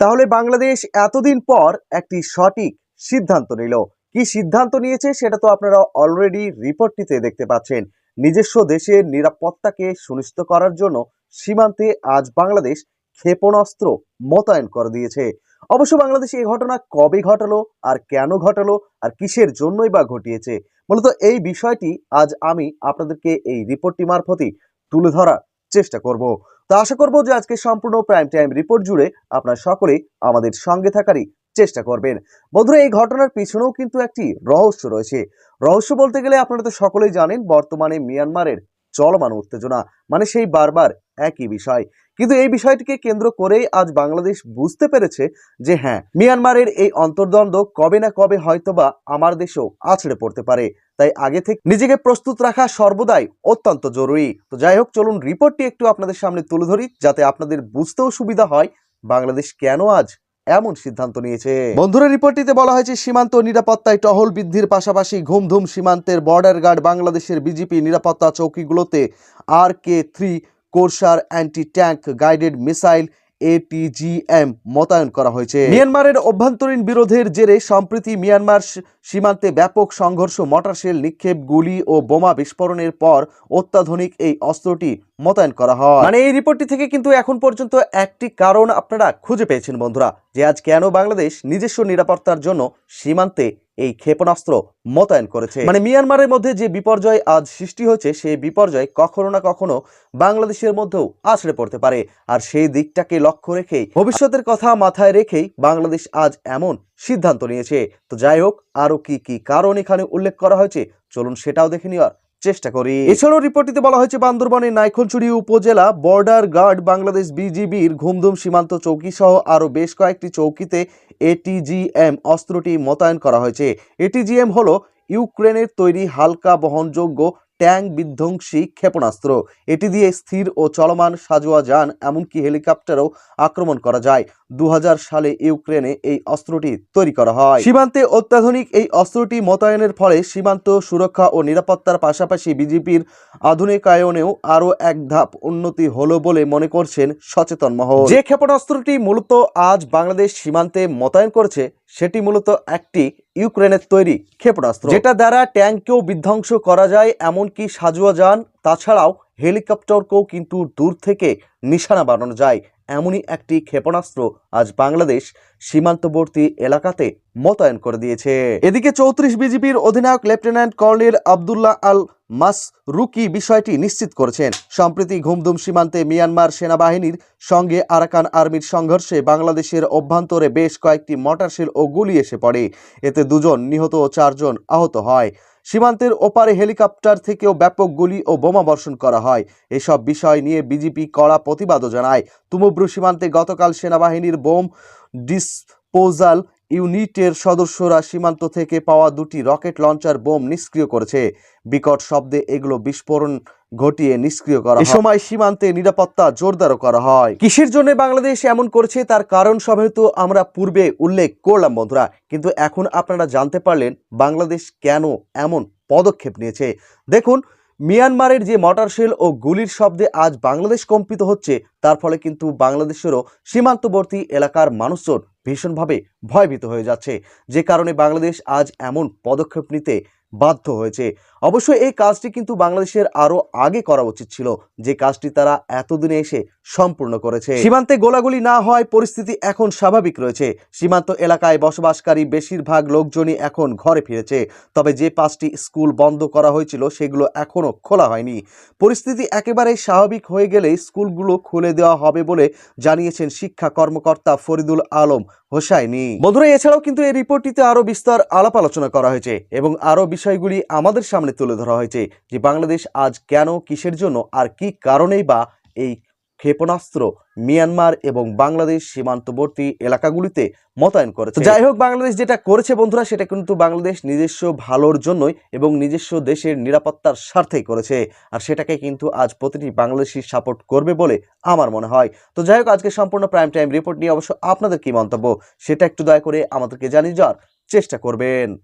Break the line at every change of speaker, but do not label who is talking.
তাহলে বাংলাদেশ এতদিন পর একটি সঠিক সিদ্ধান্ত নিল। কি সিদ্ধান্ত নিয়েছে সেটা তো আপনারা অলরেডি রিপোর্টটিতে দেখতে পাচ্ছেন। নিজস্ব দেশের নিরাপত্তাকে সুনিশ্চিত করার জন্য সীমান্তে আজ বাংলাদেশ ক্ষেপণাস্ত্র মোতায়েন করে দিয়েছে। অবশ্য বাংলাদেশ এই ঘটনা কবে ঘটালো, আর কেন ঘটালো, আর কিসের জন্যই বা ঘটিয়েছে, মূলত এই বিষয়টি আজ আমি আপনাদেরকে এই রিপোর্টটি মারফতই তুলে ধরার চেষ্টা করব। তো আশা করব যে আজকে সম্পূর্ণ প্রাইম টাইম রিপোর্ট জুড়ে আপনারা সকলেই আমাদের সঙ্গে থাকারই চেষ্টা করবেন। বন্ধুরা, এই ঘটনার পিছনেও কিন্তু একটি রহস্য রয়েছে। রহস্য বলতে গেলে আপনারা তো সকলেই জানেন, বর্তমানে মিয়ানমারের চলমান উত্তেজনা মানে সেই বারবার একই বিষয়। কিন্তু এই বিষয়টিকে কেন্দ্র করেই আজ বাংলাদেশ বুঝতে পেরেছে যে হ্যাঁ মিয়ানমারের এই অন্তর্দ্বন্দ্ব কবে না কবে হয়তোবা আমার দেশেও আছড়ে পড়তে পারে। তাই আগে থেকে নিজেকে প্রস্তুত রাখা সর্বদাই অত্যন্ত জরুরি। তো যাই হোক, চলুন রিপোর্টটি একটু আপনাদের সামনে তুলে ধরি, যাতে আপনাদের বুঝতেও সুবিধা হয় বাংলাদেশ কেন আজ এমন সিদ্ধান্ত নিয়েছে। বন্ধুরা, রিপোর্টটিতে বলা হয়েছে, সীমান্ত নিরাপত্তায় টহল বৃদ্ধির পাশাপাশি ঘুমধুম সীমান্তের বর্ডার গার্ড বাংলাদেশের বিজেপি নিরাপত্তা চৌকিগুলোতে R K three Korsar anti tank guided missile ATGM মোতায়েন করা হয়েছে। মিয়ানমারের অভ্যন্তরীণ বিরোধের জেরে সম্প্রতি মিয়ানমার সীমান্তে ব্যাপক সংঘর্ষ মটারশেল নিক্ষেপ গুলি ও বোমা বিস্ফোরণের পর অত্যাধুনিক এই অস্ত্রটি মোতায়েন করা হয়। মানে এই রিপোর্টটি থেকে কিন্তু এখন পর্যন্ত একটি কারণ আপনারা খুঁজে পেয়েছেন বন্ধুরা যে আজ কেন বাংলাদেশ নিজস্ব নিরাপত্তার জন্য সীমান্তে এই ক্ষেপণাস্ত্র মোতায়েন করেছে। মানে মিয়ানমারের মধ্যে যে বিপর্যয় আজ সৃষ্টি হয়েছে, সেই বিপর্যয় কখনো না কখনো বাংলাদেশের মধ্যেও আছড়ে পড়তে পারে। আর সেই দিকটাকে লক্ষ্য রেখেই, ভবিষ্যতের কথা মাথায় রেখেই বাংলাদেশ আজ এমন সিদ্ধান্ত নিয়েছে। তো যাই হোক, আরও কি কি কারণ এখানে উল্লেখ করা হয়েছে, চলুন সেটাও দেখে নেওয়ার চেষ্টা করি। এছাড়াও রিপোর্টটিতে বলা হয়েছে, বান্দরবানের নাইখলছড়ি উপজেলা বর্ডার গার্ড বাংলাদেশ বিজিবির ঘুমধুম সীমান্ত চৌকি সহ আরও বেশ কয়েকটি চৌকিতে এটিজিএম অস্ত্রটি মোতায়েন করা হয়েছে। এটিজিএম হলো ইউক্রেনের তৈরি হালকা বহনযোগ্য ট্যাঙ্ক বিধ্বংসী ক্ষেপণাস্ত্র। এটি দিয়ে স্থির ও চলমান সাজোয়া যান, এমনকি হেলিকপ্টারও আক্রমণ করা যায়। দু হাজার সালে ইউক্রেনে এই অস্ত্রটি তৈরি করা হয়। সীমান্তে অত্যাধুনিক এই অস্ত্রটি মোতায়েনের ফলে সীমান্ত সুরক্ষা ও নিরাপত্তার পাশাপাশি বিজেপির আধুনিকায়নেও আরও এক ধাপ উন্নতি হলো বলে মনে করছেন সচেতন মহল। যে ক্ষেপণাস্ত্রটি মূলত আজ বাংলাদেশ সীমান্তে মোতায়েন করছে, সেটি মূলত একটি ইউক্রেনের তৈরি ক্ষেপণাস্ত্র। যেটা দ্বারা ট্যাঙ্ককেও বিধ্বংস করা যায়, এমনকি সাজুয়া যান, তাছাড়াও হেলিকপ্টারকেও কিন্তু দূর থেকে নিশানা বানানো যায়। এমনই একটি ক্ষেপণাস্ত্র আজ বাংলাদেশ সীমান্তবর্তী এলাকাতে মোতায়েন করে দিয়েছে। এদিকে চৌত্রিশ বিজিবির অধিনায়ক লেফটেন্যান্ট কর্নেল আবদুল্লাহ আল মাসরুকি বিষয়টি নিশ্চিত করেছেন। সম্প্রতি ঘুমধুম সীমান্তে মিয়ানমার সেনাবাহিনীর সঙ্গে আরাকান আর্মির সংঘর্ষে বাংলাদেশের অভ্যন্তরে বেশ কয়েকটি মটারশেল ও গুলি এসে পড়ে। এতে দুজন নিহত ও চারজন আহত হয়। সীমান্তের ওপারে হেলিকপ্টার থেকেও ব্যাপক গুলি ও বোমা বর্ষণ করা হয়। এসব বিষয় নিয়ে বিজেপি কড়া প্রতিবাদও জানায়। তুমুব্রু সীমান্তে গতকাল সেনাবাহিনীর বোম ডিসপোজাল ইউনিটের সদস্যরা সীমান্ত থেকে পাওয়া দুটি রকেট লঞ্চার বোম নিষ্ক্রিয় করেছে। বিকট শব্দে এগুলো বিস্ফোরণ ঘটিয়ে নিষ্ক্রিয় করা হয়। এ সময় সীমান্তে নিরাপত্তা জোরদারও করা হয়। কিসের জন্য বাংলাদেশ এমন করছে তার কারণ সমেত আমরা পূর্বে উল্লেখ করলাম বন্ধুরা। কিন্তু এখন আপনারা জানতে পারলেন বাংলাদেশ কেন এমন পদক্ষেপ নিয়েছে। দেখুন মিয়ানমারের যে মটারশেল ও গুলির শব্দে আজ বাংলাদেশ কম্পিত হচ্ছে তার ফলে কিন্তু বাংলাদেশেরও সীমান্তবর্তী এলাকার মানুষজন ভীষণভাবে ভয়ভীত হয়ে যাচ্ছে। যে কারণে বাংলাদেশ আজ এমন পদক্ষেপ নিতে বাধ্য হয়েছে। অবশ্য এই কাজটি কিন্তু বাংলাদেশের আরও আগে করা উচিত ছিল। যে কাজটি তারা এতদিনে এসে সম্পূর্ণ করেছে। সীমান্তে গোলাগুলি না হওয়ায় পরিস্থিতি এখন স্বাভাবিক রয়েছে। সীমান্ত এলাকায় বসবাসকারী বেশিরভাগ লোকজনই এখন ঘরে ফিরেছে। তবে যে পাঁচটি স্কুল বন্ধ করা হয়েছিল, সেগুলো এখনও খোলা হয়নি। পরিস্থিতি একেবারে স্বাভাবিক হয়ে গেলে স্কুলগুলো খুলে দেওয়া হবে বলে জানিয়েছেন শিক্ষা কর্মকর্তা ফরিদুল আলম হোসাইনি। বন্ধুরা এছাড়াও কিন্তু এই রিপোর্টটিতে আরও বিস্তর আলাপ আলোচনা করা হয়েছে এবং আরও বিষয়গুলি আমাদের সামনে তুলে ধরা হয়েছে যে বাংলাদেশ আজ কেন, কিসের জন্য আর কি কারণেই বা এই ক্ষেপণাস্ত্র মিয়ানমার এবং বাংলাদেশ সীমান্তবর্তী এলাকাগুলিতে মোতায়েন করেছে। যাই হোক, বাংলাদেশ যেটা করেছে বন্ধুরা, সেটা কিন্তু বাংলাদেশ নিজস্ব ভালোর জন্যই এবং নিজস্ব দেশের নিরাপত্তার স্বার্থেই করেছে। আর সেটাকে কিন্তু আজ প্রতিটি বাংলাদেশি সাপোর্ট করবে বলে আমার মনে হয়। তো যাই হোক আজকে সম্পূর্ণ প্রাইম টাইম রিপোর্ট নিয়ে অবশ্য আপনাদের কি মন্তব্য, সেটা একটু দয়া করে আমাদেরকে জানিয়ে যাওয়ার চেষ্টা করবেন।